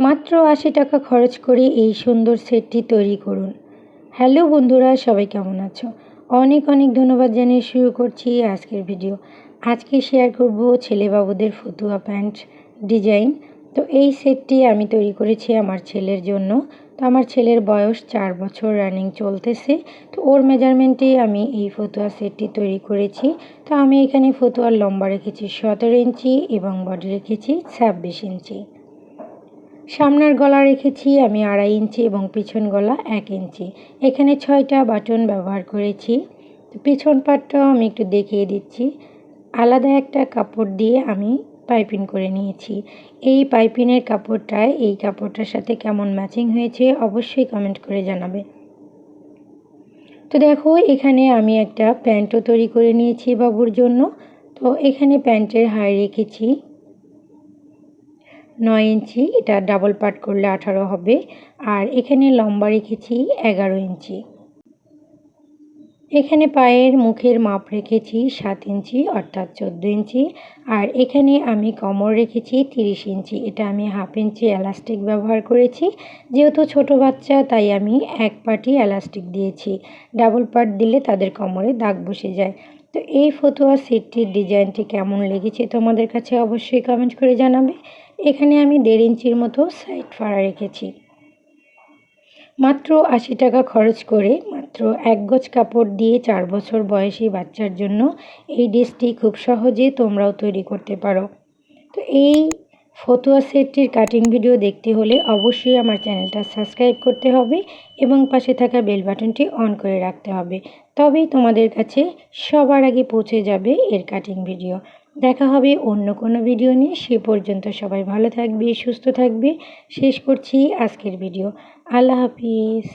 মাত্র আশি টাকা খরচ করে এই সুন্দর সেটটি তৈরি করুন। হ্যালো বন্ধুরা, সবাই কেমন আছো? অনেক অনেক ধন্যবাদ জানিয়ে শুরু করছি আজকের ভিডিও। আজকে শেয়ার করব ছেলে বাবুদের ফতুয়া প্যান্ট ডিজাইন। তো এই সেটটি আমি তৈরি করেছি আমার ছেলের জন্য। তো আমার ছেলের বয়স চার বছর রানিং চলতেছে। তো ওর মেজারমেন্টেই আমি এই ফতুয়া সেটটি তৈরি করেছি। তো আমি এখানে ফতুয়ার লম্বা রেখেছি সতেরো ইঞ্চি এবং বডি রেখেছি ছাব্বিশ ইঞ্চি। সামনের গলা রেখেছি আমি আড়াই ইঞ্চি এবং পিছন গলা এক ইঞ্চি। এখানে ছয়টা বাটন ব্যবহার করেছি। পিছন পাটটাও আমি একটু দেখিয়ে দিচ্ছি। আলাদা একটা কাপড় দিয়ে আমি পাইপিং করে নিয়েছি। এই পাইপিনের কাপড়টায় এই কাপড়টার সাথে কেমন ম্যাচিং হয়েছে অবশ্যই কমেন্ট করে জানাবে। তো দেখো, এখানে আমি একটা প্যান্টও তৈরি করে নিয়েছি বাবুর জন্য। তো এখানে প্যান্টের হাই রেখেছি নয় ইঞ্চি, এটা ডাবল পার্ট করলে আঠারো হবে। আর এখানে লম্বা রেখেছি এগারো ইঞ্চি। এখানে পায়ের মুখের মাপ রেখেছি সাত ইঞ্চি, অর্থাৎ চোদ্দ ইঞ্চি। আর এখানে আমি কমর রেখেছি তিরিশ ইঞ্চি। এটা আমি হাফ ইঞ্চি এলাস্টিক ব্যবহার করেছি। যেহেতু ছোট বাচ্চা, তাই আমি এক পাটি এলাস্টিক দিয়েছি। ডাবল পাট দিলে তাদের কমরে দাগ বসে যায়। তো এই ফতুয়া সেটটির ডিজাইনটি কেমন লেগেছে তোমাদের কাছে অবশ্যই কমেন্ট করে জানাবে। এখানে আমি দেড় ইঞ্চির মতো সাইড ফাড়া রেখেছি। মাত্র আশি টাকা খরচ করে মাত্র এক গজ কাপড় দিয়ে চার বছর বয়সী বাচ্চার জন্য এই ড্রেসটি খুব সহজে তোমরাও তৈরি করতে পারো। তো এই ফতুয়া সেটটির কাটিং ভিডিও দেখতে হলে অবশ্যই আমার চ্যানেলটা সাবস্ক্রাইব করতে হবে এবং পাশে থাকা বেল বাটনটি অন করে রাখতে হবে। তবেই তোমাদের কাছে সবার আগে পৌঁছে যাবে এর কাটিং ভিডিও। দেখা হবে অন্য কোনো ভিডিও নিয়ে। সে পর্যন্ত সবাই ভালো থাকবে, সুস্থ থাকবে। শেষ করছি আজকের ভিডিও। আল্লাহ হাফিজ।